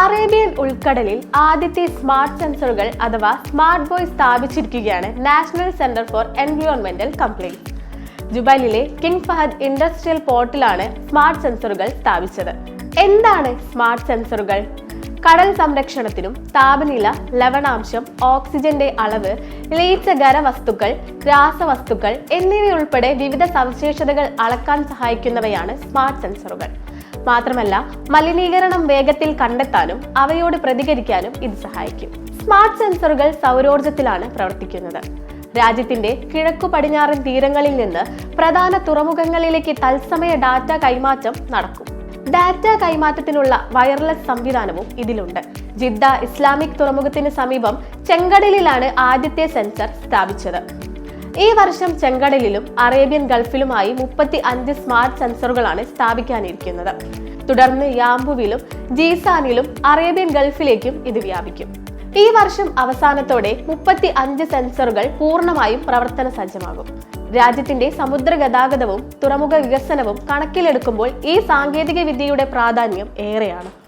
Arabian ഉൾക്കടലിൽ ആദ്യത്തെ smart സെൻസറുകൾ അഥവാ സ്മാർട്ട് ബോയ് സ്ഥാപിച്ചിരിക്കുകയാണ് നാഷണൽ സെന്റർ ഫോർ എൻവയോൺമെന്റൽ കംപ്ലൈൻസ്. ജുബൈലിലെ കിങ് ഫഹദ് ഇൻഡസ്ട്രിയൽ പോർട്ടിലാണ് സ്മാർട്ട് സെൻസറുകൾ സ്ഥാപിച്ചത്. എന്താണ് സ്മാർട്ട് സെൻസറുകൾ? കടൽ സംരക്ഷണത്തിനും താപനില ലവണാംശം ഓക്സിജന്റെ അളവ് ലയിച്ച ഖരവസ്തുക്കൾ രാസവസ്തുക്കൾ എന്നിവയുൾപ്പെടെ വിവിധ സവിശേഷതകൾ അളക്കാൻ സഹായിക്കുന്നവയാണ് സ്മാർട്ട് സെൻസറുകൾ. മാത്രമല്ല മലിനീകരണം വേഗത്തിൽ കണ്ടെത്താനും അവയോട് പ്രതികരിക്കാനും ഇത് സഹായിക്കും. സ്മാർട്ട് സെൻസറുകൾ സൗരോർജത്തിലാണ് പ്രവർത്തിക്കുന്നത്. രാജ്യത്തിന്റെ കിഴക്കു പടിഞ്ഞാറൻ തീരങ്ങളിൽ നിന്ന് പ്രധാന തുറമുഖങ്ങളിലേക്ക് തത്സമയ ഡാറ്റ കൈമാറ്റം നടക്കും. ഡാറ്റ കൈമാറ്റത്തിനുള്ള വയർലെസ് സംവിധാനവും ഇതിലുണ്ട്. ജിദ്ദ ഇസ്ലാമിക് തുറമുഖത്തിന് സമീപം ചെങ്കടലിലാണ് ആദ്യത്തെ സെൻസർ സ്ഥാപിച്ചത്. ഈ വർഷം ചെങ്കടലിലും അറേബ്യൻ ഗൾഫിലുമായി മുപ്പത്തി അഞ്ച് സ്മാർട്ട് സെൻസറുകളാണ് സ്ഥാപിക്കാനിരിക്കുന്നത്. തുടർന്ന് യാംബുവിലും ജീസാനിലും അറേബ്യൻ ഗൾഫിലേക്കും ഇത് വ്യാപിക്കും. ഈ വർഷം അവസാനത്തോടെ മുപ്പത്തി അഞ്ച് സെൻസറുകൾ പൂർണമായും പ്രവർത്തന സജ്ജമാകും. രാജ്യത്തിന്റെ സമുദ്ര ഗതാഗതവും തുറമുഖ വികസനവും കണക്കിലെടുക്കുമ്പോൾ ഈ സാങ്കേതിക വിദ്യയുടെ പ്രാധാന്യം ഏറെയാണ്.